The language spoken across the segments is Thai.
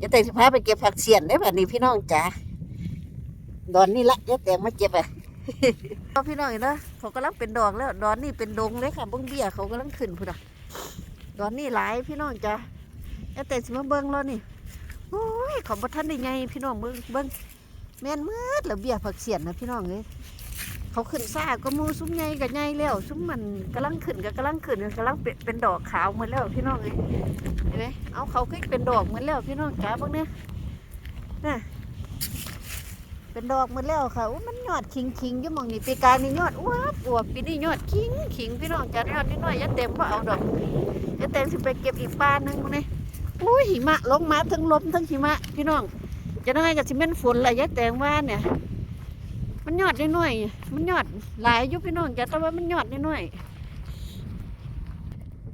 จะแต่งสิพาไปเก็บผักเสียนได้แบบนี้พี่น้องจ๋าดอนนี่ละจะแต่งมาเก็บอะเอพี่น้องเห็นนะเขากำลังเป็นดอกแล้ว ดอนนี่เป็นดงเลยค่ะบ้งเบี้ยเขากำลังขึ้นพุ่นอะดอนนี่หลายพี่น้องจ๋าจะแต่งสิมาเบิ้งแล้วนี่โอ้ยขอบ่ทันได้ไงพี่น้องเบิ้งเบิ้งแม่นมืดแล้วเบี้ยผักเสียนนะพี่น้องเลยเขาขึ้นซ่าก็มูซุ้มใหญ่กับใหญ่แล้วซุ้มมันกำลังขึ้นกับกำลังขึ้นกำลังเป็นเป็นดอกขาวหมดแล้วพี่น้องเลยเห็นไหม เอาเขาขึ้นเป็นดอกหมดแล้วพี่น้องจ๋าพวกเนี้ยน่ะเป็นดอกหมดแล้วค่ะอู้มันยอดคิงคิงยู่มองนี่ปีกายนี่ยอดอ้วบอวบปีนี้ยอดคิงคิงพี่น้องจ๋ายอดนิดหน่อยยัดเต็มก็เอาดอกยัดเต็มสิไปเก็บอีกปานหนึงพวกนี้อุ้ยหิมะลงมาทั้งลมทั้งหิมะ พี่น้องจะได้กับสิเม่นฝนอะไรยัดแตงว่าเนี่ย มันยอดนิดหน่อยมันยอดหลายยู่พี่น้องจ๋าแต่ว่ามันยอดนิดหน่อย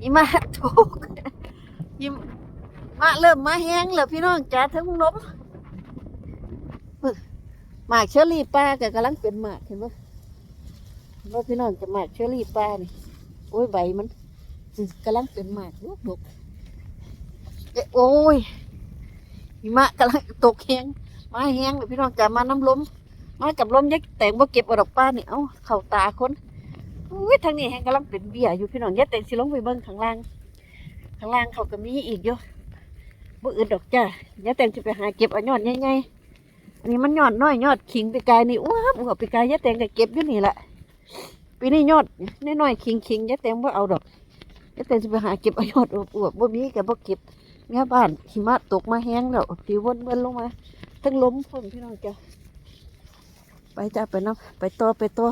หิมะถูกยิ้ม มาเริ่มมาแห้งแล้วพี่น้องจ๋าทั้งลมหมากเชอรี่ป้าก็กำลังเป็นหมากเห็นไหมว่าพี่น้องจะหมากเชอรี่ป้านี่โอ้ยใบมันกำลังเป็นหมากลูกดกเอ๊ะโอ้ยหิมะกำลังตกแห้งมาแห้งเลยพี่น้องจ๋ามาน้ำล้มมากับล้มยักแต่งว่าเก็บอดอกป้านี่เอ้าเข่าตาคนอุ้ยทางนี้แห้งกำลังเป็นเบี้ยอยู่พี่น้องยัดแต่งสิลงไปเบิ้งข้างล่างข้างล่างเขาก็มีอีกอยู่ บ่อื่นดอกจ้าย่าแตงจะไปหาเก็บเอายอดใหญ่ๆอันนี้มันยอดน้อยยอดขิงไปกายนี่อ้วบอ้วบไปกายอย่าแตงก็เก็บอยู่นี่แหละปีนี้ยอดน้อยๆขิงขิงย่าแตงบ่เอาดอกย่าแตงจะไปหาเก็บเอายอดอ้วบๆบ่มีก็บ่เก็บแม่บ้านหิมะตกมาแห้งแล้วปีวนเบิ่นลงมาทั้งล้มฝนพี่น้องจ้าไปจ้าไปน้ำไปต่อไปต่อ